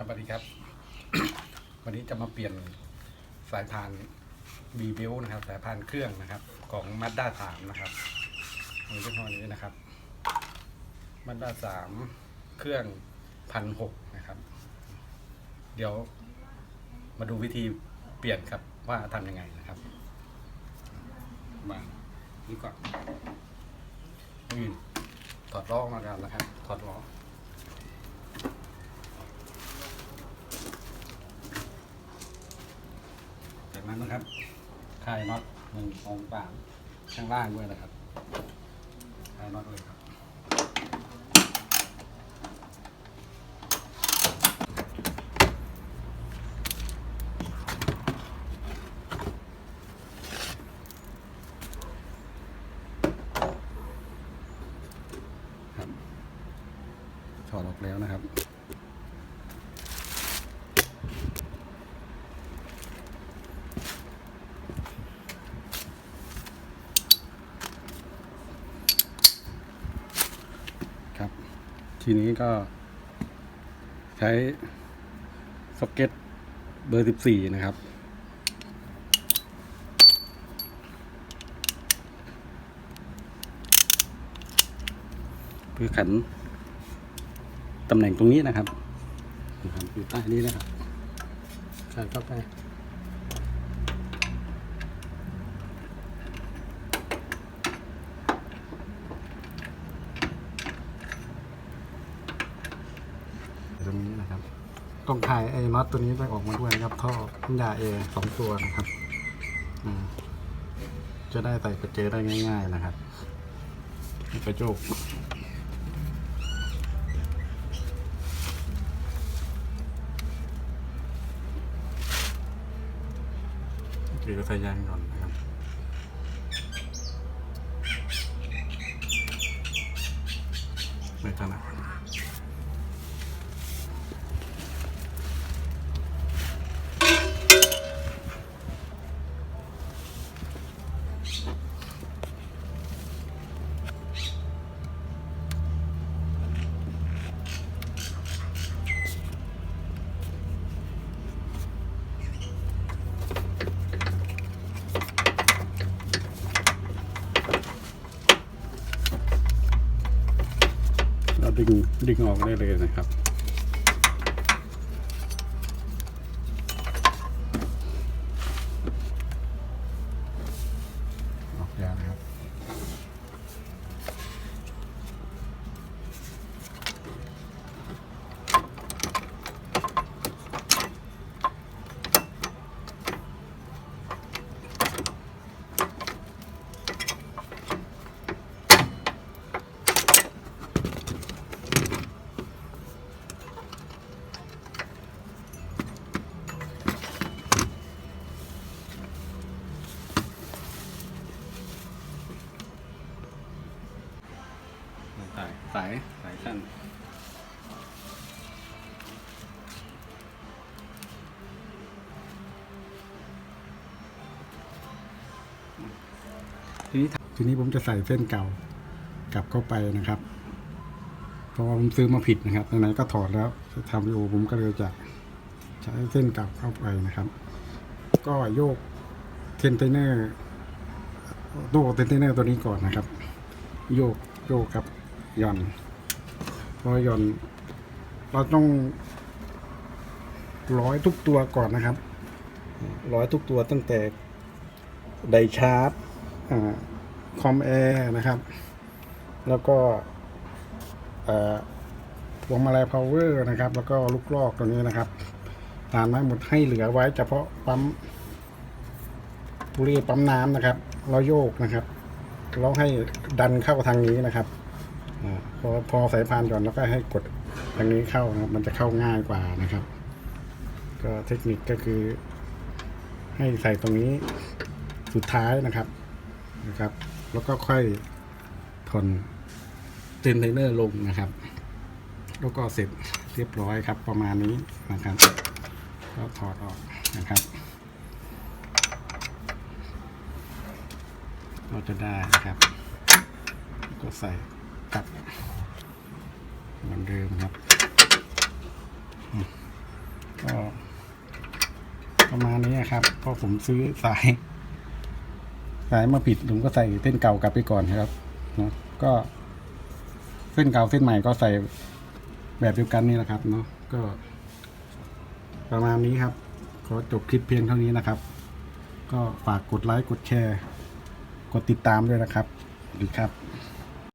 ครับสวัสดีครับ วันนี้จะมาเปลี่ยนสายพานบีบิวนะครับ สายพานเครื่องนะครับ ของมาด้าสามนะครับมียี่ห้อนี้นะครับมาด้าสามเครื่องพันหกนะครับ เดี๋ยวมาดูวิธีเปลี่ยนครับว่าทำยังไงนะครับมานี่ก่อนนี่ถอดล้อออกมากันนะครับ ถอดล้อ จาก นั้นนะครับคลายน็อตหนึ่งสองสามข้างล่างด้วยนะครับคลายน็อตเลยครับถอดออกแล้วนะครับ ทีนี้ก็ ใช้ซ็อกเก็ตเบอร์ 14 นะครับ เพื่อขันตำแหน่งตรงนี้นะครับนะครับอยู่ใต้นี้นะครับใส่เข้าไป ตรงนี้นะครับต้องคายไอ้น็อตตัวนี้ไปออกมาด้วยนะครับท่อน้ำยาเอสองตัวนะครับจะได้ใส่กระเจได้ง่าย ๆนะครับกระจกเกี่ยวกับสายยางก่อนนะครับไม่ถนัด ดึงดึงออกได้เลยนะครับายสายสายสั้นทีนี้ทีนี้ผมจะใส่เส้นเก่ากลับเข้าไปนะครับ เพราะว่าผมซื้อมาผิดนะครับไหนๆก็ถอดแล้วจะทำวิดีโอผมก็เลยจะใช้เส้นเก่าเข้าไปนะครับ ก็โยกเทนเทนเนอร์โยกเทนเทนเนอร์ตัวนี้ก่อนนะครับ โยกโยกกับ หย่อนพอหย่อน เราต้องร้อยทุกตัวก่อนนะครับ ร้อยทุกตัวตั้งแต่ไดชาร์ปคอมแอร์นะครับ แล้วก็พวงมาลัยพาวเวอร์นะครับ แล้วก็ลูกลอกตัวนี้นะครับตามไม้หมดให้เหลือไว้เฉพาะปั๊มปุรีปั๊มน้ำนะครับเราโยกนะครับเราให้ดันเข้าทางนี้นะครับ พอพอสายพานหย่อนแล้วก็ให้กดทางนี้เข้านะครับ มันจะเข้าง่ายกว่านะครับ ก็เทคนิคก็คือ ให้ใส่ตรงนี้สุดท้ายนะครับนะครับ แล้วก็ค่อยถอนเทนเทนเนอร์ลงนะครับ แล้วก็เสร็จเรียบร้อยครับ ประมาณนี้นะครับ ก็ถอดออกนะครับเราจะได้นะครับ ก็ใส่ กลับเหมือนเดิมครับอืมประมาณนี้ครับเพราะผมซื้อสาย สายมาผิดผมก็ใส่เส้นเก่ากลับไปก่อนครับเนาะก็เส้นเก่าเส้นใหม่ก็ใส่แบบเดียวกันนี่แหละครับเนาะก็ ประมาณนี้ครับ ขอจบคลิปเพียงเท่านี้นะครับ ก็ฝากกดไลค์กดแชร์ กดติดตามด้วยนะครับดีครับ